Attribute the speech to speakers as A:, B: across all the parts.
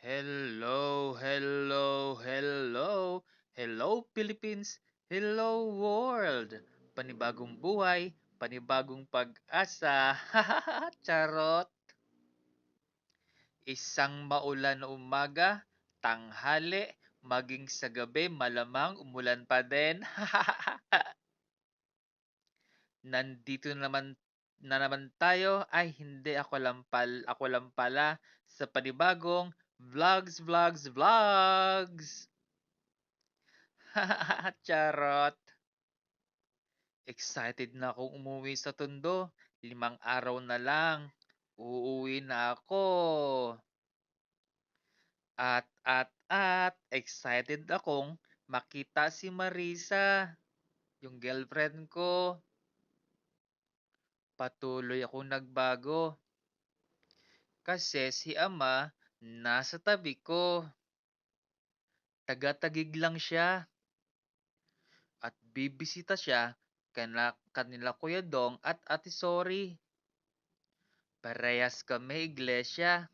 A: Hello, hello, hello. Hello Philippines, hello world. Panibagong buhay, panibagong pag-asa. Charot. Isang maulan umaga, tanghali, maging sa gabi malamang umulan pa din. Nandito naman na naman tayo ay hindi ako lang pal ako lang pala sa panibagong vlogs vlogs vlogs. Charot. Excited na akong umuwi sa Tondo. Limang araw na lang. Uuwi na ako. At, at, at, excited akong makita si Marisa, yung girlfriend ko. Patuloy akong nagbago. Kasi si ama nasa tabi ko. Taga-tagig lang siya. At bibisita siya kana, kanila Kuya Dong at Ate Sorry. Parehas kami iglesia.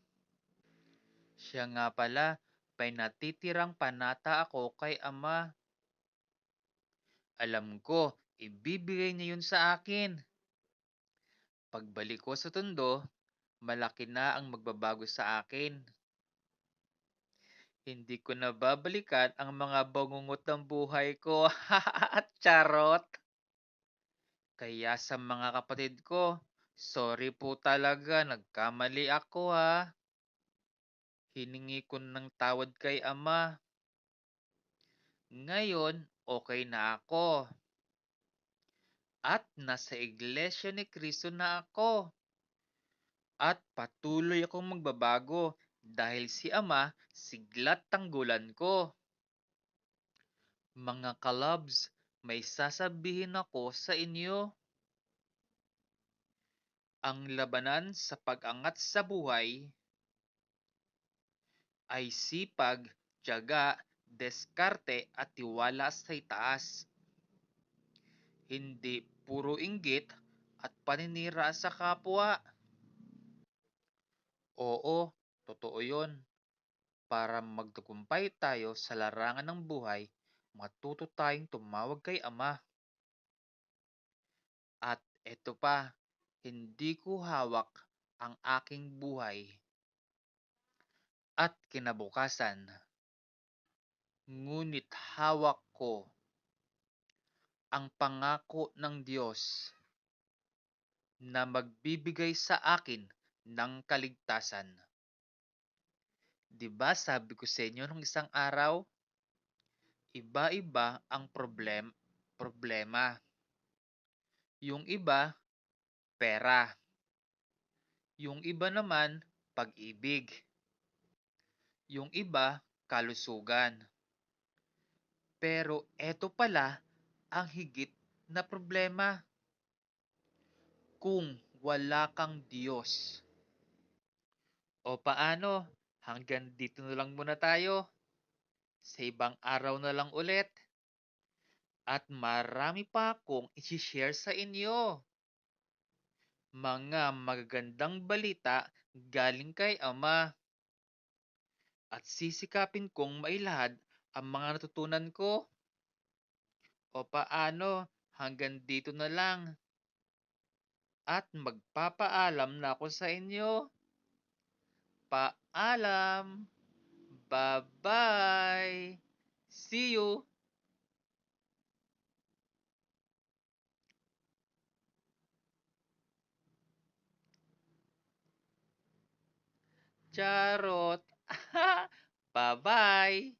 A: Siya nga pala, may natitirang panata ako kay ama. Alam ko, ibibigay niya yun sa akin. Pagbalik ko sa tundo, malaki na ang magbabago sa akin. Hindi ko na babalikan ang mga bangungot ng buhay ko. Charot! Kaya sa mga kapatid ko, sorry po talaga, nagkamali ako ha. Hiningi ko ng tawad kay ama. Ngayon, okay na ako. At nasa iglesia ni Kristo na ako. At patuloy akong magbabago dahil si Ama siglat tanggulan ko. Mga kalabs, may sasabihin ako sa inyo. Ang labanan sa pag-angat sa buhay ay sipag, tiyaga, deskarte at tiwala sa itaas. Hindi puro inggit at paninira sa kapwa. Oo, totoo yon. Para magtagumpay tayo sa larangan ng buhay, matuto tayong tumawag kay Ama. At eto pa, hindi ko hawak ang aking buhay at kinabukasan. Ngunit hawak ko ang pangako ng Diyos na magbibigay sa akin ng kaligtasan. 'Di ba sabi ko sa inyo nung isang araw, iba-iba ang problem problema. Yung iba, pera. Yung iba naman, pag-ibig. Yung iba, kalusugan. Pero eto pala ang higit na problema. Kung wala kang Diyos. O paano? Hanggang dito na lang muna tayo. Sa ibang araw na lang ulit. At marami pa akong isi-share sa inyo. Mga magagandang balita galing kay Ama. At sisikapin kong mailahad ang mga natutunan ko. O paano, hanggang dito na lang. At magpapaalam na ako sa inyo. Paalam. Bye-bye. See you. Charot. Bye-bye.